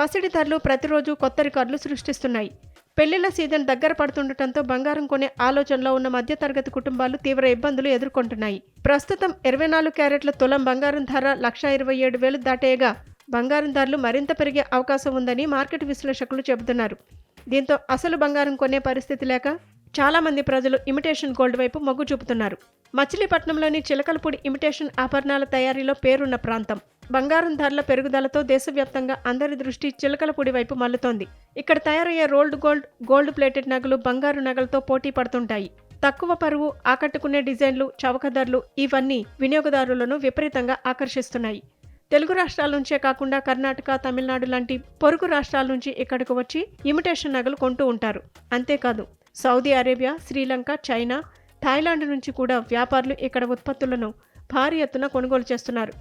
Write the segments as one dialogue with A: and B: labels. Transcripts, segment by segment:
A: పసిడి ధరలు ప్రతిరోజు కొత్త రికార్డులు సృష్టిస్తున్నాయి. పెళ్ళిళ్ళ సీజన్ దగ్గర పడుతుండటంతో బంగారం కొనే ఆలోచనలో ఉన్న మధ్యతరగతి కుటుంబాలు తీవ్ర ఇబ్బందులు ఎదుర్కొంటున్నాయి. ప్రస్తుతం ఇరవై నాలుగు క్యారెట్ల తులం బంగారం ధర లక్ష ఇరవై ఏడు వేలు దాటేయగా బంగారం ధరలు మరింత పెరిగే అవకాశం ఉందని మార్కెట్ విశ్లేషకులు చెబుతున్నారు. దీంతో అసలు బంగారం కొనే పరిస్థితి లేక చాలామంది ప్రజలు ఇమిటేషన్ గోల్డ్ వైపు మొగ్గు చూపుతున్నారు. మచిలీపట్నంలోని చిలకలపూడి ఇమిటేషన్ ఆభరణాల తయారీలో పేరున్న ప్రాంతం. బంగారం ధరల పెరుగుదలతో దేశవ్యాప్తంగా అందరి దృష్టి చిలకలపూడి వైపు మల్లుతోంది ఇక్కడ తయారయ్యే రోల్డ్ గోల్డ్ గోల్డ్ ప్లేటెడ్ నగలు బంగారు నగలతో పోటీ పడుతుంటాయి. తక్కువ పరువు ఆకట్టుకునే డిజైన్లు చవక ధరలు ఇవన్నీ వినియోగదారులను విపరీతంగా ఆకర్షిస్తున్నాయి. తెలుగు రాష్ట్రాల నుంచే కాకుండా కర్ణాటక తమిళనాడు లాంటి పొరుగు రాష్ట్రాల నుంచి ఇక్కడకు వచ్చి ఇమిటేషన్ నగలు కొంటూ ఉంటారు. అంతేకాదు Saudi Arabia Sri Lanka China Thailand నుంచి కూడా వ్యాపారులు ఇక్కడ ఉత్పత్తులను భారీ ఎత్తున కొనుగోలు చేస్తున్నారు.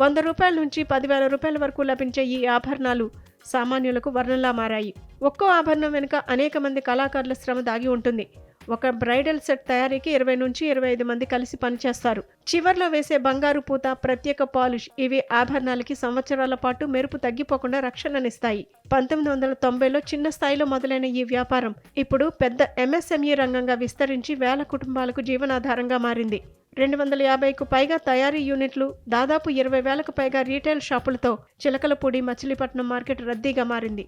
A: వంద రూపాయల నుంచి పదివేల రూపాయల వరకు లభించే ఈ ఆభరణాలు సామాన్యులకు వర్ణంలా మారాయి. ఒక్కో ఆభరణం వెనుక అనేక మంది కళాకారుల శ్రమ దాగి ఉంటుంది. ఒక బ్రైడల్ సెట్ తయారీకి ఇరవై నుంచి ఇరవై ఐదు మంది కలిసి పనిచేస్తారు. చివర్లో వేసే బంగారు పూత ప్రత్యేక పాలిష్ ఇవి ఆభరణాలకి సంవత్సరాల పాటు మెరుపు తగ్గిపోకుండా రక్షణనిస్తాయి. పంతొమ్మిది వందల తొంభైలో చిన్న స్థాయిలో మొదలైన ఈ వ్యాపారం ఇప్పుడు పెద్ద ఎంఎస్ఎంఈ రంగంగా విస్తరించి వేల కుటుంబాలకు జీవనాధారంగా మారింది. రెండు వందల యాభైకు పైగా తయారీ యూనిట్లు దాదాపు ఇరవై వేలకు పైగా రీటైల్ షాపులతో చిలకలపూడి మచిలీపట్నం మార్కెట్ రద్దీగా మారింది.